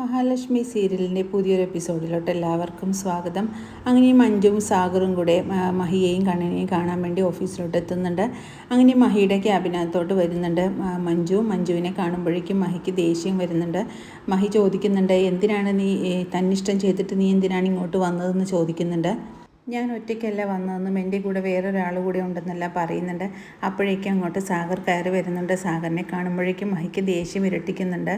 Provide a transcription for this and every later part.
മഹാലക്ഷ്മി സീരിയലിന്റെ പുതിയൊരു എപ്പിസോഡിലോട്ട് എല്ലാവർക്കും സ്വാഗതം. അങ്ങനെ മഞ്ജുവും സാഗറും കൂടെ മഹിയെയും കണ്ണനെയും കാണാൻ വേണ്ടി ഓഫീസിലോട്ട് എത്തുന്നുണ്ട്. അങ്ങനെ മഹിയുടെ ക്യാബിനകത്തോട്ട് വരുന്നുണ്ട് മഞ്ജു. മഞ്ജുവിനെ കാണുമ്പോഴേക്കും മഹിക്ക് ദേഷ്യം വരുന്നുണ്ട്. മഹി ചോദിക്കുന്നുണ്ട് എന്തിനാണ് നീ തന്നിഷ്ടം ചെയ്തിട്ട് നീ എന്തിനാണ് ഇങ്ങോട്ട് വന്നതെന്ന് ചോദിക്കുന്നുണ്ട്. ഞാൻ ഒറ്റയ്ക്കല്ല വന്നതെന്നും എന്റെ കൂടെ വേറൊരാൾ കൂടെ ഉണ്ടെന്നല്ല പറയുന്നുണ്ട്. അപ്പോഴേക്കും അങ്ങോട്ട് സാഗർ കയറി വരുന്നുണ്ട്. സാഗറിനെ കാണുമ്പോഴേക്കും മഹിക്ക് ദേഷ്യം ഇരട്ടിക്കുന്നുണ്ട്.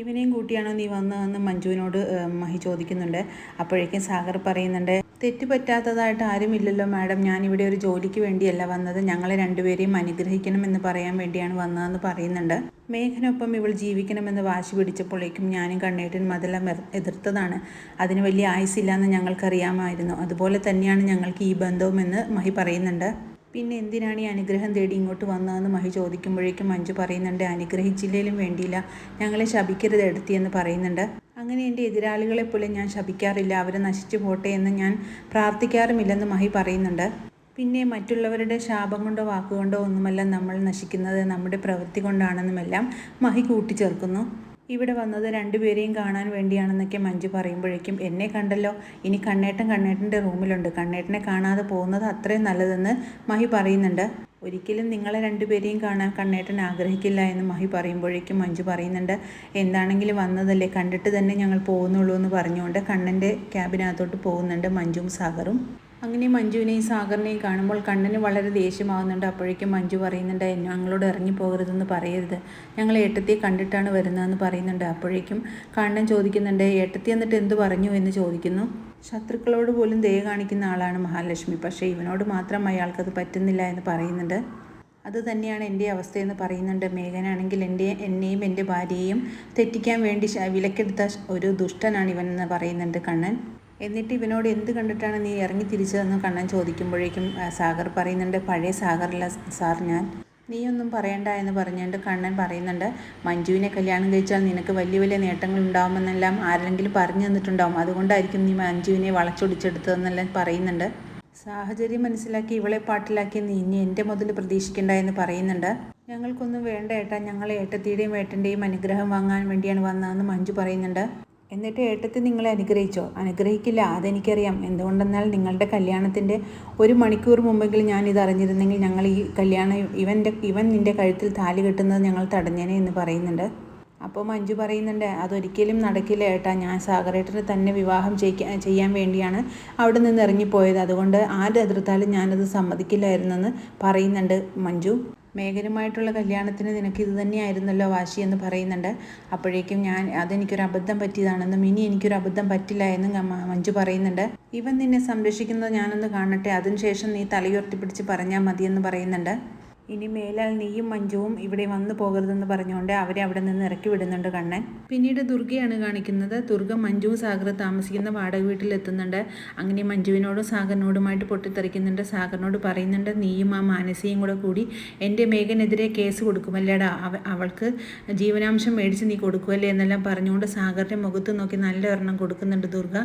ഇവനെയും കൂട്ടിയാണോ നീ വന്നതെന്ന് മഞ്ജുവിനോട് മഹി ചോദിക്കുന്നുണ്ട്. അപ്പോഴേക്കും സാഗർ പറയുന്നുണ്ട് തെറ്റ് പറ്റാത്തതായിട്ട് ആരുമില്ലല്ലോ മാഡം. ഞാനിവിടെ ഒരു ജോലിക്ക് വേണ്ടിയല്ല വന്നത്. ഞങ്ങളെ രണ്ടുപേരെയും അനുഗ്രഹിക്കണമെന്ന് പറയാൻ വേണ്ടിയാണ് വന്നതെന്ന് പറയുന്നുണ്ട്. മേഘനൊപ്പം ഇവൾ ജീവിക്കണമെന്ന് വാശി പിടിച്ചപ്പോഴേക്കും ഞാനും കണ്ണേട്ടനും അതെല്ലാം എതിർത്തതാണ്. അതിന് വലിയ ആയുസില്ലാന്ന് ഞങ്ങൾക്കറിയാമായിരുന്നു. അതുപോലെ തന്നെയാണ് ഞങ്ങൾക്ക് ഈ ബന്ധവുമെന്ന് മഹി പറയുന്നുണ്ട്. പിന്നെ എന്തിനാണ് ഈ അനുഗ്രഹം തേടി ഇങ്ങോട്ട് വന്നതെന്ന് മഹി ചോദിക്കുമ്പോഴേക്കും മഞ്ജു പറയുന്നുണ്ട് അനുഗ്രഹിച്ചില്ലേലും വേണ്ടിയില്ല. ഞങ്ങളെ ശപിക്കരുത് എടുത്തിയെന്ന് പറയുന്നുണ്ട്. അങ്ങനെ എന്റെ എതിരാളികളെ പോലെ ഞാൻ ശപിക്കാറില്ല. അവരെ നശിച്ചു പോട്ടെ എന്ന് ഞാൻ പ്രാർത്ഥിക്കാറുമില്ലെന്ന് മഹി പറയുന്നുണ്ട്. പിന്നെ മറ്റുള്ളവരുടെ ശാപം കൊണ്ടോ വാക്കുകൊണ്ടോ ഒന്നുമല്ല നമ്മൾ നശിക്കുന്നത്. നമ്മുടെ പ്രവൃത്തി കൊണ്ടാണെന്നുമെല്ലാം മഹി കൂട്ടിച്ചേർക്കുന്നു. ഇവിടെ വന്നത് രണ്ടുപേരെയും കാണാൻ വേണ്ടിയാണെന്നൊക്കെ മഞ്ജു പറയുമ്പോഴേക്കും എന്നെ കണ്ടല്ലോ ഇനി കണ്ണേട്ടൻ കണ്ണേട്ടന്റെ റൂമിലുണ്ട്. കണ്ണേട്ടനെ കാണാതെ പോകുന്നത് അത്രയും നല്ലതെന്ന് മഹി പറയുന്നുണ്ട്. ഒരിക്കലും നിങ്ങളെ രണ്ടുപേരെയും കാണാൻ കണ്ണേട്ടൻ ആഗ്രഹിക്കില്ല എന്ന് മഹി പറയുമ്പോഴേക്കും മഞ്ജു പറയുന്നുണ്ട് എന്താണെങ്കിലും വന്നതല്ലേ കണ്ടിട്ട് തന്നെ ഞങ്ങൾ പോകുന്നുള്ളൂ എന്ന് പറഞ്ഞുകൊണ്ട് കണ്ണന്റെ ക്യാബിനകത്തോട്ട് പോകുന്നുണ്ട് മഞ്ജുവും സാഗറും. അങ്ങനെ മഞ്ജുവിനെയും സാഗറിനെയും കാണുമ്പോൾ കണ്ണന് വളരെ ദേഷ്യമാവുന്നുണ്ട്. അപ്പോഴേക്കും മഞ്ജു പറയുന്നുണ്ട് "എന്നെ ഞങ്ങളോട് ഇറങ്ങിപ്പോകരുതെന്ന് പറയരുത്. ഞങ്ങൾ ഏട്ടത്തിയെ കണ്ടിട്ടാണ് വരുന്നതെന്ന് പറയുന്നുണ്ട്. അപ്പോഴേക്കും കണ്ണൻ ചോദിക്കുന്നുണ്ട് ഏട്ടത്തി എന്നിട്ട് എന്ത് പറഞ്ഞു? എന്ന് ചോദിക്കുന്നു. ശത്രുക്കളോട് പോലും ദയ കാണിക്കുന്ന ആളാണ് മഹാലക്ഷ്മി. പക്ഷേ ഇവനോട് മാത്രം അയാൾക്കത് പറ്റുന്നില്ല എന്ന് പറയുന്നുണ്ട്. അത് തന്നെയാണ് എന്റെ അവസ്ഥയെന്ന് പറയുന്നുണ്ട്. മേഘനാണെങ്കിൽ എന്റെ എന്നെയും എന്റെ ഭാര്യയെയും തെറ്റിക്കാൻ വേണ്ടി വിലക്കെടുത്ത ഒരു ദുഷ്ടനാണ് ഇവൻ എന്ന് പറയുന്നുണ്ട് കണ്ണൻ. എന്നിട്ട് ഇവനോട് എന്ത് കണ്ടിട്ടാണ് നീ ഇറങ്ങി തിരിച്ചതെന്ന് കണ്ണൻ ചോദിക്കുമ്പോഴേക്കും സാഗർ പറയുന്നുണ്ട് പഴയ സാഗറല്ല സാർ ഞാൻ. നീയൊന്നും പറയണ്ട എന്ന് പറഞ്ഞുകൊണ്ട് കണ്ണൻ പറയുന്നുണ്ട് മഞ്ജുവിനെ കല്യാണം കഴിച്ചാൽ നിനക്ക് വലിയ വലിയ നേട്ടങ്ങൾ ഉണ്ടാവുമെന്നെല്ലാം ആരെങ്കിലും പറഞ്ഞു തന്നിട്ടുണ്ടാവും. അതുകൊണ്ടായിരിക്കും നീ മഞ്ജുവിനെ വളച്ചൊടിച്ചെടുത്തതെന്നെല്ലാം പറയുന്നുണ്ട്. സാഹചര്യം മനസ്സിലാക്കി ഇവളെ പാട്ടിലാക്കി നീ ഇനി എന്റെ മുതൽ പ്രതീക്ഷിക്കണ്ട എന്ന് പറയുന്നുണ്ട്. ഞങ്ങൾക്കൊന്നും വേണ്ട ഏട്ടാ ഞങ്ങൾ ഏട്ടത്തിയുടെയും ഏട്ടന്റെയും അനുഗ്രഹം വാങ്ങാൻ വേണ്ടിയാണ് വന്നതെന്ന് മഞ്ജു പറയുന്നുണ്ട്. എന്നിട്ട് ഏട്ടത്തി നിങ്ങളെ അനുഗ്രഹിച്ചോ? അനുഗ്രഹിക്കില്ല അതെനിക്കറിയാം. എന്തുകൊണ്ടെന്നാൽ നിങ്ങളുടെ കല്യാണത്തിന്റെ ഒരു മണിക്കൂർ മുമ്പെങ്കിലും ഞാൻ ഇത് അറിഞ്ഞിരുന്നെങ്കിൽ ഞങ്ങൾ ഈ കല്യാണം ഇവന്റെ ഇവൻ നിന്റെ കഴുത്തിൽ താലി കെട്ടുന്നത് ഞങ്ങൾ തടഞ്ഞേനെ എന്ന് പറയുന്നുണ്ട്. അപ്പോൾ മഞ്ജു പറയുന്നുണ്ട് അതൊരിക്കലും നടക്കില്ല ഏട്ടാ. ഞാൻ സാഗരേട്ടനെ തന്നെ വിവാഹം ചെയ്യിക്കാൻ ചെയ്യാൻ വേണ്ടിയാണ് അവിടെ നിന്ന് ഇറങ്ങിപ്പോയത്. അതുകൊണ്ട് ആരെതിർത്താലും ഞാനത് സമ്മതിക്കില്ലായിരുന്നെന്ന് പറയുന്നുണ്ട് മഞ്ജു. മേഘനുമായിട്ടുള്ള കല്യാണത്തിന് നിനക്ക് ഇത് തന്നെയായിരുന്നല്ലോ വാശി എന്ന് പറയുന്നുണ്ട്. അപ്പോഴേക്കും ഞാൻ അതെനിക്കൊരു അബദ്ധം പറ്റിയതാണെന്നും ഇനി എനിക്കൊരു അബദ്ധം പറ്റില്ല എന്നും മഞ്ജു പറയുന്നുണ്ട്. ഇവൻ നിന്നെ സംരക്ഷിക്കുന്നത് ഞാനൊന്ന് കാണട്ടെ. അതിനുശേഷം നീ തലയുയർത്തി പിടിച്ച് പറഞ്ഞാൽ മതിയെന്ന് പറയുന്നുണ്ട്. ഇനി മേലാൽ നീയും മഞ്ജുവും ഇവിടെ വന്നു പോകരുതെന്ന് പറഞ്ഞുകൊണ്ട് അവരെ അവിടെ നിന്ന് ഇറക്കി വിടുന്നുണ്ട് കണ്ണൻ. പിന്നീട് ദുർഗയാണ് കാണിക്കുന്നത്. ദുർഗ മഞ്ജുവും സാഗർ താമസിക്കുന്ന വാടക വീട്ടിലെത്തുന്നുണ്ട് അങ്ങനെ മഞ്ജുവിനോടും സാഗറിനോടുമായിട്ട് പൊട്ടിത്തെറിക്കുന്നുണ്ട്. സാഗറിനോട് പറയുന്നുണ്ട് നീയും ആ മാനസിയും കൂടെ കൂടി എന്റെ മേഘനെതിരെ കേസ് കൊടുക്കുമല്ലേടാ. അവ അവൾക്ക് ജീവനാംശം മേടിച്ച് നീ കൊടുക്കുമല്ലേ എന്നെല്ലാം പറഞ്ഞുകൊണ്ട് സാഗറിന്റെ മുഖത്ത് നോക്കി നല്ല ഒരെണ്ണം കൊടുക്കുന്നുണ്ട് ദുർഗ.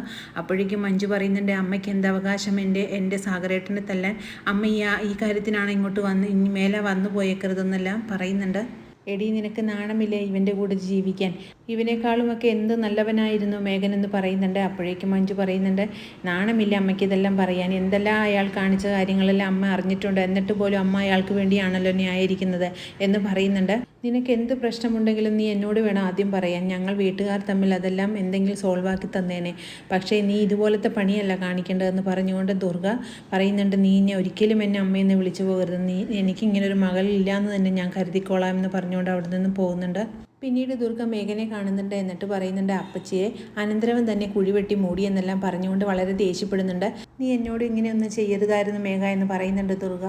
അപ്പോഴേക്കും മഞ്ജു പറയുന്നുണ്ട് അമ്മയ്ക്ക് എന്ത് അവകാശം എന്റെ എന്റെ സാഗരേട്ടനെ തല്ലാൻ അമ്മ ഈ ഈ കാര്യത്തിനാണ് ഇങ്ങോട്ട് വന്ന് ഇനി മേലെ വന്നു പോയേക്കരുതെന്നെല്ലാം പറയുന്നുണ്ട്. എടി നിനക്ക് നാണമില്ലേ ഇവന്റെ കൂടെ ജീവിക്കാൻ? ഇവനേക്കാളുമൊക്കെ എന്ത് നല്ലവനായിരുന്നു മേഘൻ എന്ന് പറയുന്നുണ്ട്. അപ്പോഴേക്കും മഞ്ജു പറയുന്നുണ്ട് നാണമില്ല അമ്മയ്ക്ക് ഇതെല്ലാം പറയാൻ. എന്തെല്ലാം അയാൾ കാണിച്ച കാര്യങ്ങളെല്ലാം അമ്മ അറിഞ്ഞിട്ടുണ്ട്. എന്നിട്ട് പോലും അമ്മ അയാൾക്ക് വേണ്ടിയാണല്ലോ ന്യായീകരിക്കുന്നത് എന്ന് പറയുന്നുണ്ട്. നിനക്ക് എന്ത് പ്രശ്നമുണ്ടെങ്കിലും നീ എന്നോട് വേണം ആദ്യം പറയാൻ. ഞങ്ങൾ വീട്ടുകാർ തമ്മിൽ അതെല്ലാം എന്തെങ്കിലും സോൾവ് ആക്കി തന്നേനെ. പക്ഷേ നീ ഇതുപോലത്തെ പണിയല്ല കാണിക്കേണ്ടതെന്ന് പറഞ്ഞുകൊണ്ട് ദുർഗ പറയുന്നുണ്ട് നീ ഇനി ഒരിക്കലും എന്നെ അമ്മയെന്ന് വിളിച്ചു പോകരുത്. നീ എനിക്ക് ഇങ്ങനെ ഒരു മകളില്ലാന്ന് തന്നെ ഞാൻ കരുതിക്കോളാം എന്ന് പറഞ്ഞുകൊണ്ട് അവിടെ നിന്ന് പോകുന്നുണ്ട്. പിന്നീട് ദുർഗ മേഘനെ കാണുന്നുണ്ട് എന്നിട്ട് പറയുന്നുണ്ട് അപ്പച്ചിയെ അനന്തരവൻ തന്നെ കുഴിവെട്ടി മൂടി എന്നെല്ലാം പറഞ്ഞുകൊണ്ട് വളരെ ദേഷ്യപ്പെടുന്നുണ്ട്. നീ എന്നോട് ഇങ്ങനെയൊന്നും ചെയ്യരുതായിരുന്നു മേഘ എന്ന് പറയുന്നുണ്ട് ദുർഗ.